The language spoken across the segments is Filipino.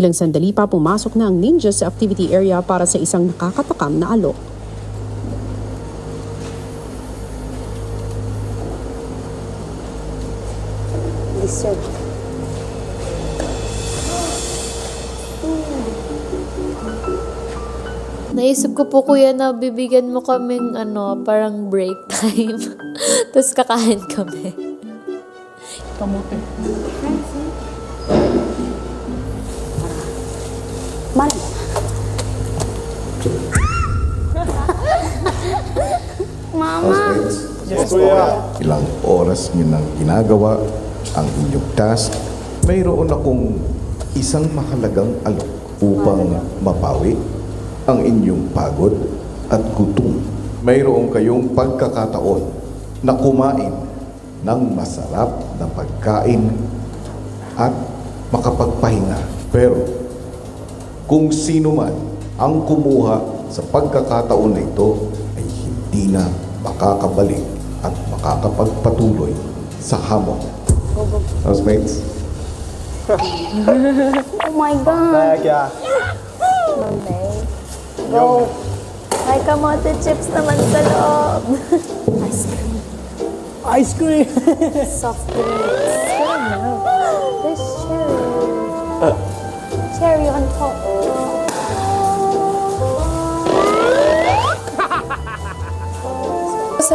Ilang sandali pa pumasok na ang ninja sa activity area para sa isang nakakatakam na alok. Dessert. Naisip ko po kuya na bibigyan mo kaming ano, parang break time. Tapos kakain kami. Mana? Mama. Yes, Ilang oras nyo nang ginagawa ang inyong task, mayroon akong isang mahalagang alok upang mapawi ang inyong pagod at gutom. Mayroon kayong pagkakataon na kumain ng masarap na pagkain at makapagpahinga. Pero kung sino man ang kumuha sa pagkakataon na ito ay hindi na makakabalik at makakapagpatuloy sa hamon. Housemates, Oh my God. Back, yeah. Monday. Go. May kamote chips naman sa loob. Ice cream. Ice cream. Soft drinks. This cherry.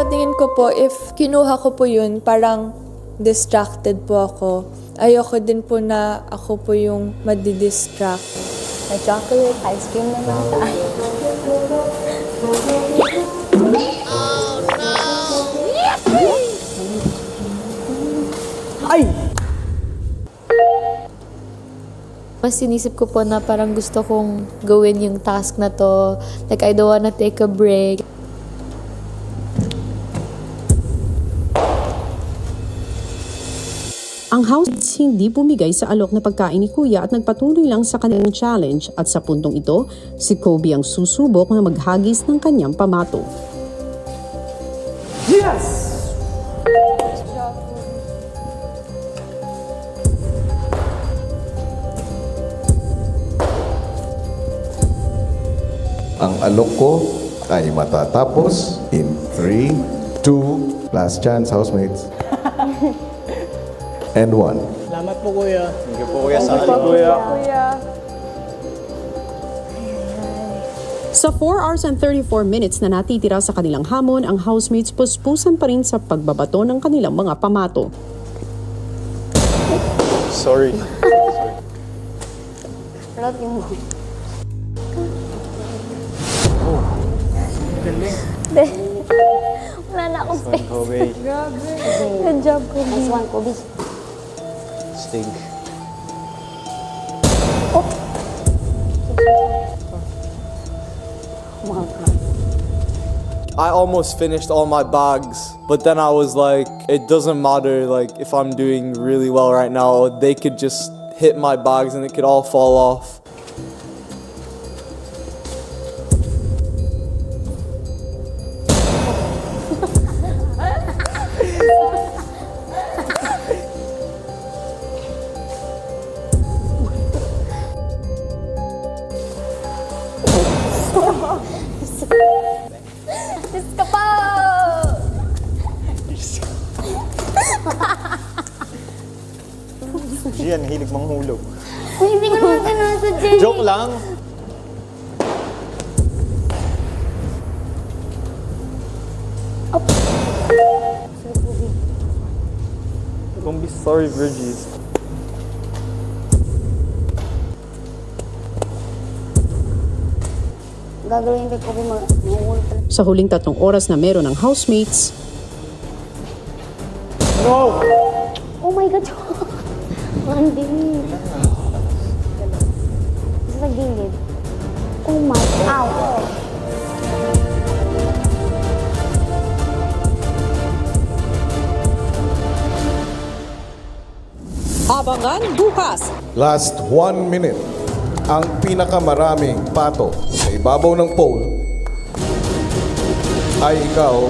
Sa tingin ko po, if kinuha ko po yun, parang distracted po ako. Ayoko din po na ako po yung madidistract. May chocolate, ice cream naman tayo. Ay! Mas sinisip ko po na parang gusto kong gawin yung task na to. Like, I don't wanna take a break. Ang house hindi bumigay sa alok na pagkain ni Kuya at nagpatuloy lang sa kanilang challenge at sa puntong ito, si Kobe ang susubok na maghagis ng kanyang pamato. Yes! ang alok ko ay matatapos in 3, 2, last chance, housemates, and 1. Salamat po, kuya. Thank you po kuya sa Kuya. Sa 4 hours and 34 minutes na natitira sa kanilang hamon, ang housemates puspusan pa rin sa pagbabato ng kanilang mga pamato. Sorry. Love you, mom. Wala na akong space. Kobe. Good job, Kobe. Nice one, Kobe. Stig. I almost finished all my bags, but then I was like, it doesn't matter like if I'm doing really well right now, they could just hit my bags and it could all fall off. Gian, hilig manghulog. Uy, hindi ko naman sinasadya. Joke lang. Don't be sorry, Virgies. Gagawin Kobe mag mag-ultra. Sa huling tatlong oras na meron ng housemates, No! Oh my God! Andy. Sa gilid. Oh my. Ow. abangan bukas! Last 1 minute. Ang pinakamaraming pato sa ibabaw ng pole ay ikaw,